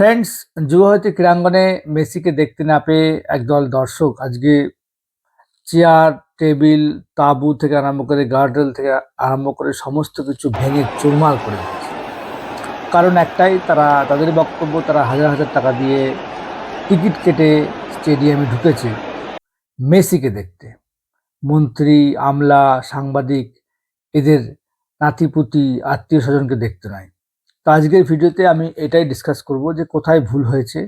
Friends Yuva Bharati ক্রীড়াঙ্গনে মেসিকে দেখতে না পেয়ে একদল দর্শক আজকে চেয়ার, টেবিল, তাঁবু থেকে আরম্ভ করে গার্ডেল থেকে আরম্ভ করে সমস্ত কিছু ভেঙে চুরমাল করে দিয়েছে। কারণ একটাই, তারা তাদের বক্তব্য, তারা হাজার হাজার টাকা দিয়ে টিকিট কেটে স্টেডিয়ামে ঢুকেছে মেসিকে দেখতে। মন্ত্রী, আমলা, সাংবাদিক, এদের নাতিপুতি আত্মীয় স্বজনকে দেখতে নয়। তো আজকের ভিডিওতে আমি এটাই ডিসকাস করব যে কোথায় ভুল হয়েছে,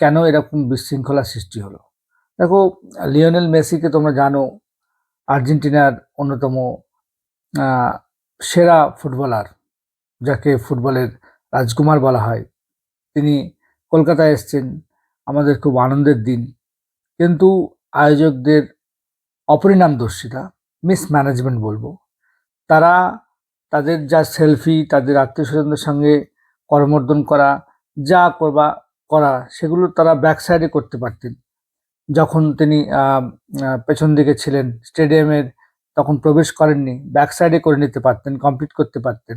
কেন এরকম বিশৃঙ্খলা সৃষ্টি হলো। দেখো, লিওনেল মেসিকে তোমরা জানো, আর্জেন্টিনার অন্যতম সেরা ফুটবলার, যাকে ফুটবলের রাজকুমার বলা হয়। তিনি কলকাতায় এসছেন, আমাদের খুব আনন্দের দিন। কিন্তু আয়োজকদের অপরিণামদর্শিতা মিসম্যানেজমেন্ট বলব, তারা তাদের যা সেলফি তাদের আত্মীয় স্বজনদের সঙ্গে করমর্দন করা, যা করবা, করা, সেগুলো তারা ব্যাক সাইডে করতে পারতেন। যখন তিনি পেছন দিকে ছিলেন স্টেডিয়ামের তখন প্রবেশ করেননি ব্যাক সাইডে করে নিতে পারতেন কমপ্লিট করতে পারতেন।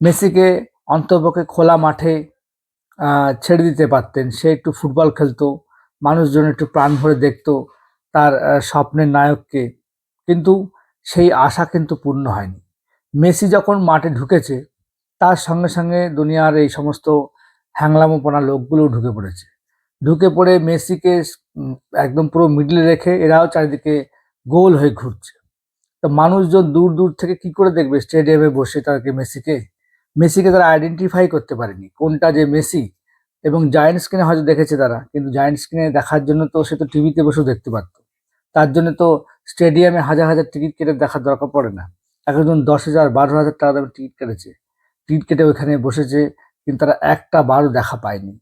মেসিকে অন্তপক্ষে খোলা মাঠে ছেড়ে দিতে পারতেন। সে একটু ফুটবল খেলতো, মানুষজন একটু প্রাণ ভরে দেখত তার স্বপ্নের নায়ককে। কিন্তু সেই আশা কিন্তু পূর্ণ হয়নি। মেসি যখন মাঠে ঢুকেছে, তার সঙ্গে সঙ্গে দুনিয়ার এই সমস্ত হ্যাংলামোপনা লোকগুলো ঢুকে পড়েছে। ঢুকে পড়ে মেসিকে একদম পুরো মিডলে রেখে এরাও চারিদিকে গোল হয়ে ঘুরছে। তো মানুষজন দূর দূর থেকে কি করে দেখবে স্টেডিয়ামে বসে তাকে মেসিকে? মেসিকে তারা আইডেন্টিফাই করতে পারেনি। কোনটা যে মেসি এবং জায়েন্ট স্ক্রিনে হয়তো দেখেছে তারা, কিন্তু জায়েন্ট স্ক্রিনে দেখার জন্য তো সে তো টিভিতে বসেও দেখতে পারতো। তার জন্য তো স্টেডিয়ামে হাজার হাজার টিকিট কেটে দেখার দরকার পড়ে না। একজন দশ হাজার বারো হাজার টাকা দামের টিকিট কেটেছে। টিকিট কেটে ওইখানে বসেছে, কিন্তু তারা একটা বারও দেখা পায়নি।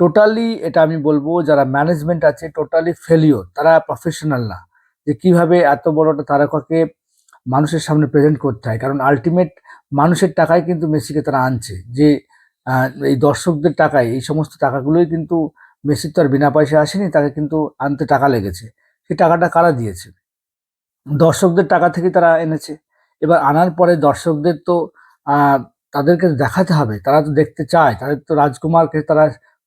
টোটালি এটা আমি বলব, যারা ম্যানেজমেন্ট আছে টোটালি ফেলিওর তারা প্রফেশনাল না। যে কীভাবে এত বড় একটা তারকাকে মানুষের সামনে প্রেজেন্ট করতে হয়। কারণ আলটিমেট মানুষের টাকায় কিন্তু মেসিকে তারা আনছে। যে এই দর্শকদের টাকায়, এই সমস্ত টাকাগুলোই কিন্তু মেসির তো আর বিনা পয়সা আসেনি, তাকে কিন্তু আনতে টাকা লেগেছে। সেই টাকাটা কারা দিয়েছে? দর্শকদের টাকা থেকে তারা এনেছে। এবার আনার পরে দর্শকদের তো তাদেরকে দেখাতে হবে। তারা তো দেখতে চায়। তাদের তো রাজকুমারকে, তারা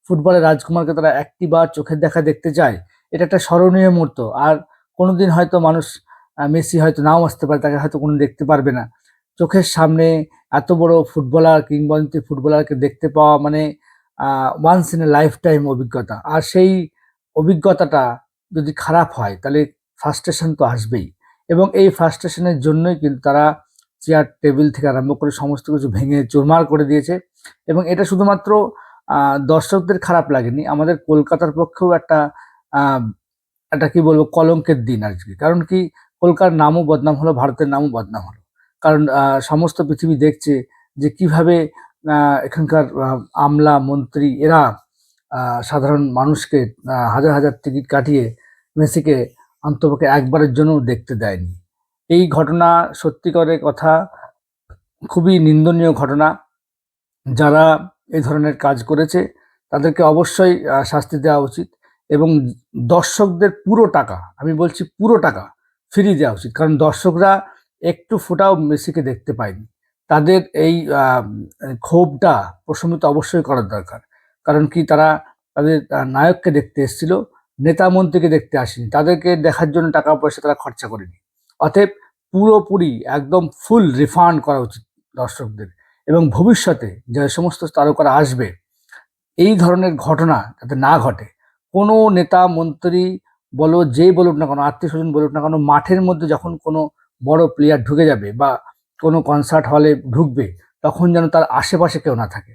ফুটবলের রাজকুমারকে তারা একটি বার চোখের দেখা দেখতে চায়। এটা একটা স্মরণীয় মুহূর্ত। আর কোনোদিন হয়তো মানুষ মেসি হয়তো নাও আসতে পারে, তাকে হয়তো কোনো দেখতে পারবে না। চোখের সামনে এত বড় ফুটবলার কিংবদন্তি ফুটবলারকে দেখতে পাওয়া মানে once in a lifetime অভিজ্ঞতা। আর সেই অভিজ্ঞতাটা যদি খারাপ হয়, তাহলে ফ্রাস্ট্রেশন তো আসবেই। এবং এই ফ্রাস্ট্রেশনের জন্যই কিন্তু তারা চেয়ার টেবিল থেকে আরম্ভ করে সমস্ত কিছু ভেঙে চুরমার করে দিয়েছে। এবং এটা শুধুমাত্র দর্শকদের খারাপ লাগেনি, আমাদের কলকাতার পক্ষেও একটা একটা কি বলব, কলঙ্কের দিন আর আজকে। কারণ কি, কলকাতার নামও বদনাম হলো, ভারতের নামও বদনাম হলো। কারণ সমস্ত পৃথিবী দেখছে যে কীভাবে এখানকার আমলা, মন্ত্রী এরা সাধারণ মানুষকে হাজার হাজার টিকিট কাটিয়ে মেসিকে অন্তপক্ষে একবারের জন্য দেখতে দেয়নি। এই ঘটনা সত্যিকারের কথা, খুবই নিন্দনীয় ঘটনা। যারা এই ধরনের কাজ করেছে, তাদেরকে অবশ্যই শাস্তি দেওয়া উচিত এবং দর্শকদের পুরো টাকা, আমি বলছি পুরো টাকা ফিরিয়ে দেওয়া উচিত। কারণ দর্শকরা একটু ফোটাও মেসিকে দেখতে পায়নি। তাদের এই ক্ষোভটা প্রশমিত অবশ্যই করার দরকার। কারণ কি তারা তাদের নায়ককে দেখতে এসেছিল। নেতা মন্ত্রীকে দেখতে আসেনি। তাদেরকে দেখার জন্য টাকা পয়সা তারা খরচা করেনি। অতএব পুরোপুরি একদম ফুল রিফান্ড করা উচিত দর্শকদের। এবং ভবিষ্যতে যে সমস্ত তারকারা আসবে, এই ধরনের ঘটনা যাতে না ঘটে, কোনো নেতা মন্ত্রী বলো যেই বলুক না কেন, আত্মীয় স্বজন বলুক না কেন, মাঠের মধ্যে যখন কোনো বড় প্লেয়ার ঢুকে যাবে বা কোনো কনসার্ট হলে ঢুকবে, তখন যেন তার আশেপাশে কেউ না থাকে।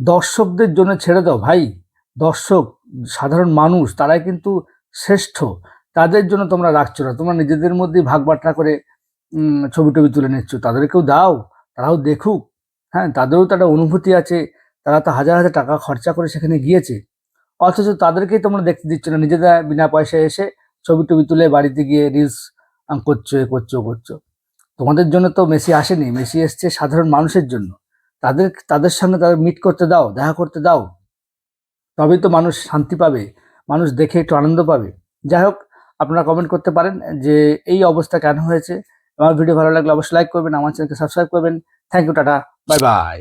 দর্শকদের জন্য ছেড়ে দাও ভাই। দর্শক, সাধারণ মানুষ, তারাই কিন্তু শ্রেষ্ঠ। তাদের জন্য তোমরা রাখছো না। তোমরা নিজেদের মধ্যেই ভাগ বাটনা করে ছবি টবি তুলে নিচ্ছ। তাদেরকেও দাও, তারাও দেখুক। হ্যাঁ তাদেরও তো একটা অনুভূতি আছে। তারা তো হাজার হাজার টাকা খরচা করে সেখানে গিয়েছে। অথচ তাদেরকেই তোমরা দেখতে দিচ্ছ না। নিজেরা বিনা পয়সায় এসে ছবি টবি তুলে বাড়িতে গিয়ে রিলস করছ, এ করছ করছ। তোমাদের জন্য তো মেসি আসেনি। মেসি এসছে সাধারণ মানুষের জন্য। তাদের তাদের সামনে তাদের মিট করতে দাও, দেখা করতে দাও। তবেই তো মানুষ শান্তি পাবে, মানুষ দেখে একটু আনন্দ পাবে। যাই হোক, আপনারা কমেন্ট করতে পারেন যে এই অবস্থা কেন হয়েছে। আমার ভিডিও ভালো লাগলে অবশ্যই লাইক করবেন, আমার চ্যানেলকে সাবস্ক্রাইব করবেন। Thank you tata. Bye bye